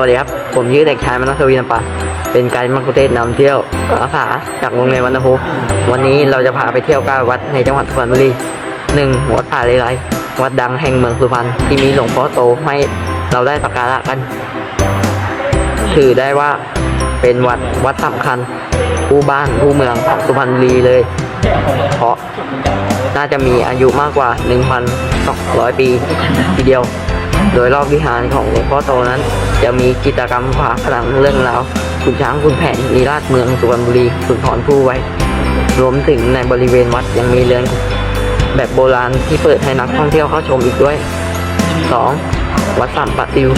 วัสดีครับ ผมชื่อเด็กชายมนัสวีนปะเป็นไกด์มักคุเทศนำเที่ยวอาสาจากโรงเรียนวันนภูวันนี้เราจะพาไปเที่ยวก้าวัดในจังหวัดสุพรรณบุรีหนึ่งวัดป่าเลไลวัดดังแห่งเมืองสุพรรณที่มีหลวงพ่อโตให้เราได้สักการะกัน ถือได้ว่าเป็นวัดวัดสำคัญผู้บ้านผู้เมืองของสุพรรณบุรีเลย เพราะน่าจะมีอายุมากกว่า 1,200 ปีทีเดียว โดยรอบวิหารของหลวงพ่อโตนั้น จะมีกิจกรรมฝาผนังเรื่องราวขุนช้างขุนแผนนิราชเมืองสุพรรณบุรีสุนทรภู่ไว้ รวมถึงในบริเวณวัดยังมีเรือนแบบโบราณที่เปิดให้นักท่องเที่ยวเข้าชมอีกด้วย 2. วัดสัมปะติว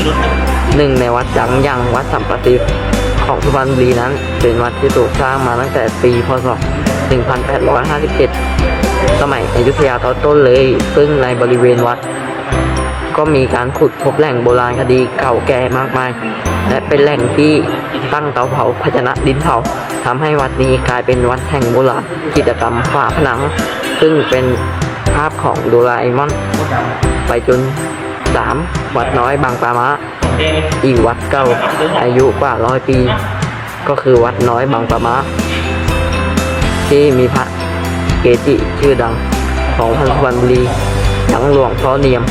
หนึ่งในวัดดังอย่างวัดสัมปะติวของสุพรรณบุรีนั้น เป็นวัดที่ถูกสร้างมาตั้งแต่ปีพศ 1857 สมัยอยุธยาตอนต้นเลย ซึ่งในบริเวณวัด ก็มีการขุดพบแหล่งโบราณคดีเก่าแก่มากมาย และเป็นแหล่งที่ตั้งเตาเผาภาชนะดินเผาทำให้วัดนี้กลายเป็นวัดแห่งโบราณกิจกรรมฝาผนัง ซึ่งเป็นภาพของโดราเอมอน ไปจนสามวัดน้อยบางปามะอีกวัดเก่าอายุกว่าร้อยปี ก็คือวัดน้อยบางปามะที่มีพระเกจิชื่อดังของพันสุพรรณบุรีทั้งหลวงพ่อเนียม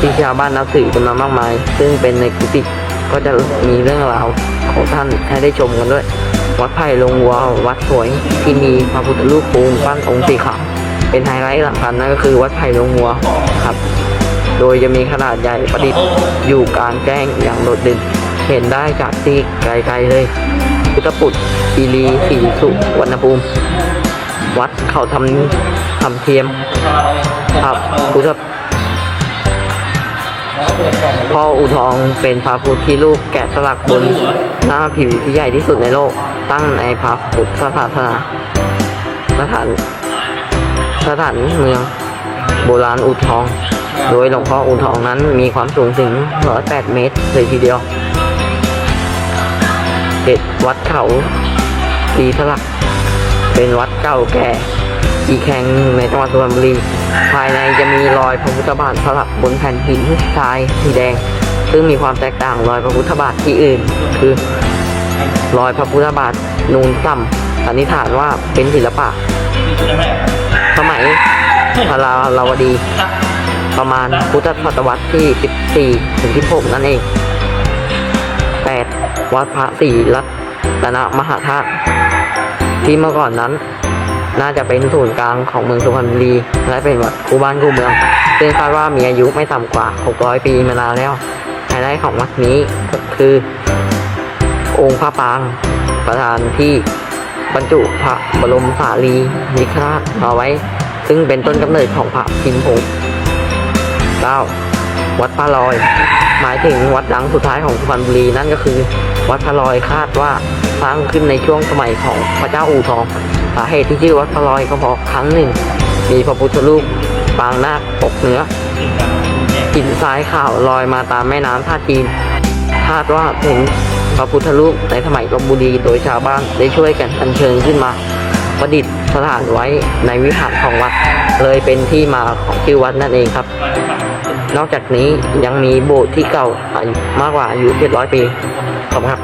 ที่ชาวบ้านนับถือกันมามากมาย ซึ่งเป็นในกุฏิก็จะมีเรื่องราวของท่านให้ได้ชมกันด้วย วัดไผ่ลงวัววัดสวยที่มีพระพุทธรูปปูนปั้นองค์สีขาวเป็นไฮไลท์สำคัญนั่นก็คือวัดไผ่ลงวัวครับ โดยจะมีขนาดใหญ่ประดิษฐ์อยู่กลางแจ้งอย่างโดดเด่นเห็นได้จากที่ไกลๆเลยพุทธปุตคีรีศรีสุวรรณภูมิ วัดเขาทำทำเทียมครับพุทธ พ่ออุทองเป็นพระพุทธที่รูปแกะสลักบนหน้าผิวที่ใหญ่ที่สุดในโลก ตั้งในพระพุทธศาสนาสถานสถานเมืองโบราณอุทอง โดยหลวงพ่ออุทองนั้นมีความสูงถึง 108 เมตรเลยทีเดียวเจ็ดวัดเขาตีสลัก เป็นวัดเก่าแก่ อีแห่งหนึ่งในจังหวัดสุพรรณบุรี ภายในจะมีรอยพระพุทธบาทสลักบนแผ่นหินทรายสีแดง ซึ่งมีความแตกต่างรอยพระพุทธบาทที่อื่น คือ รอยพระพุทธบาทนูนต่ำสันนิษฐานว่าเป็นศิลปะ สมัยพระลาวดี ประมาณพุทธศตวรรษที่ 14 ถึง 16 นั่นเอง 8. วัดพระศรีรัตนมหาธาตุที่เมื่อก่อนนั้น น่าจะเป็นศูนย์กลางของเมืองสุพรรณบุรีและเป็นวัดคู่บ้านคู่เมืองซึ่งคาดว่ามีอายุไม่ต่ำกว่า 600 ปีมานานแล้วไฮไลท์ของวัดนี้ก็คือ องค์พระปางประธานที่บรรจุพระบรมสารีริกธาตุเอาไว้ ซึ่งเป็นต้นกำเนิดของพระพิมพงศ์ 9. วัดพระลอย หมายถึงวัดดังสุดท้ายของสุพรรณบุรีนั่นก็คือ วัดพระลอยคาดว่าสร้างขึ้นในช่วงสมัยของพระเจ้าอู่ทอง สาเหตุที่ชื่อวัดพระลอยก็เพราะครั้งหนึ่ง มีพระพุทธรูปปางนาคปกเหนื้อหินทรายขาวลอยมาตามแม่น้ำท่าจีนคาดว่าเป็นพระพุทธรูปในสมัยลบบุรีโดยชาวบ้านได้ช่วยกันอัญเชิญขึ้นมาประดิษฐานไว้ในวิหารของวัด เลยเป็นที่มาของชื่อวัดนั่นเองครับ นอกจากนี้ยังมีโบสถ์ที่เก่าอายุมากกว่าอายุ700ปีขอบคุณครับ